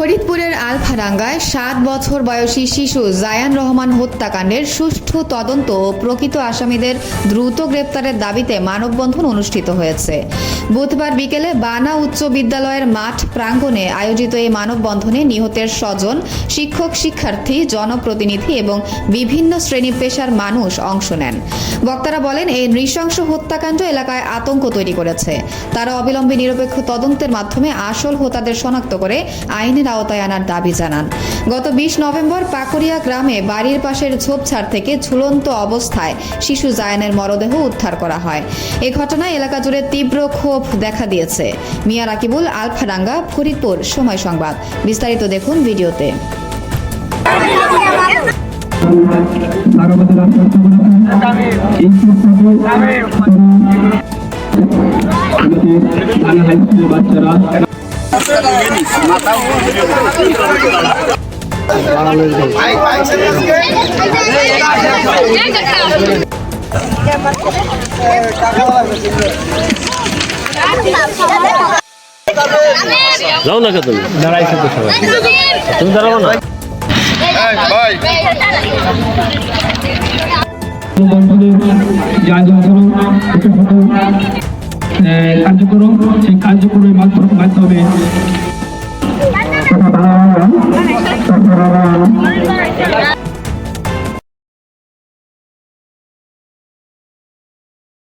ফরিদপুরের আলফারাঙ্গায় সাত বছর বয়সী শিশু জায়ান রহমান হত্যাকাণ্ডের সুষ্ঠু তদন্ত ও প্রকৃত আসামিদের দ্রুত গ্রেপ্তারের দাবিতে মানববন্ধন অনুষ্ঠিত হয়েছে। বুধবার বিকেলে বানা উচ্চ বিদ্যালয়ের মাঠ প্রাঙ্গণে আয়োজিত এই মানববন্ধনে নিহতের স্বজন, শিক্ষক, শিক্ষার্থী, জনপ্রতিনিধি এবং বিভিন্ন শ্রেণি পেশার মানুষ অংশ নেন। বক্তারা বলেন, এই নৃশংস হত্যাকাণ্ড এলাকায় আতঙ্ক তৈরি করেছে। তারা অবিলম্বে নিরপেক্ষ তদন্তের মাধ্যমে আসল হোতাদের শনাক্ত করে আইনের আওতায় আনার দাবি জানান। গত বিশ নভেম্বর পাকুড়িয়া গ্রামে বাড়ির পাশের ঝোপঝাড় থেকে ঝুলন্ত অবস্থায় শিশু জায়ানের মরদেহ উদ্ধার করা হয়। এ ঘটনায় এলাকা জুড়ে তীব্র ক্ষোভ দেখা দিয়েছে। মিয়া রাকিবুল আলফাডাঙ্গা ফরিদপুর, সময় সংবাদ। বিস্তারিত দেখুন ভিডিওতে। বাচ্চারা যাও না কে তুমি? দাঁড়াইছো তো সবাই। তুমি দাঁড়াবো না। বন্ধনের যে আয়োজন করো ছোট ছোট আহ, কার্যক্রম সেই কার্যক্রমের মাধ্যমে